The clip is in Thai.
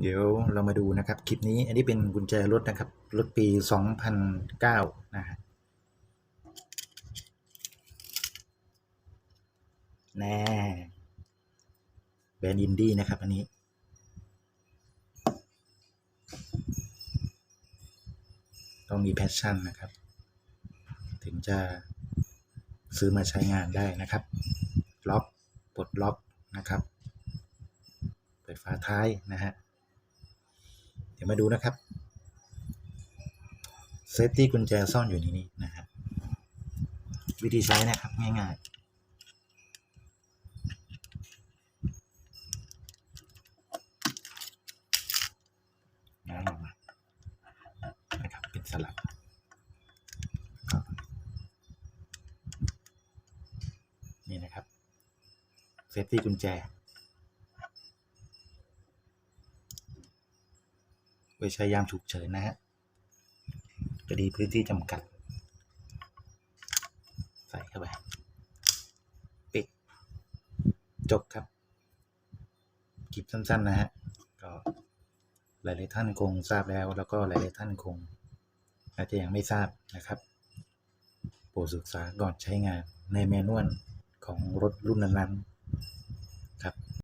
เดี๋ยวเรามาดูนะครับคลิปนี้อันนี้เป็นกุญแจรถนะครับรถปี 2009 นะฮะแน่แบรนด์อินดี้นะครับ อันนี้ต้องมีแพชชั่นนะครับ ถึงจะซื้อมาใช้งานได้นะครับ ล็อกปลดล็อกนะครับ เปิดฝาท้ายนะฮะ ดี๋ยวมาดูนะครับเซฟตี้กุญแจซ่อนอยู่ในนี้นะฮะวิธีใช้นะครับง่ายๆง้างออกมานะครับเป็นสลักนี่นะครับเซฟตี้กุญแจ ว้ใช้ยามฉุกเฉินนะฮะคดีพื้นที่จำกัด ใส่เข้าไป ปิด จบครับคลิปสั้นๆนะฮะก็หลายๆท่านคงทราบแล้ว แล้วก็หลายๆท่านคง อาจจะยังไม่ทราบนะครับโปรดศึกษาก่อนใช้งานในแมนนวลของรถรุ่นนั้น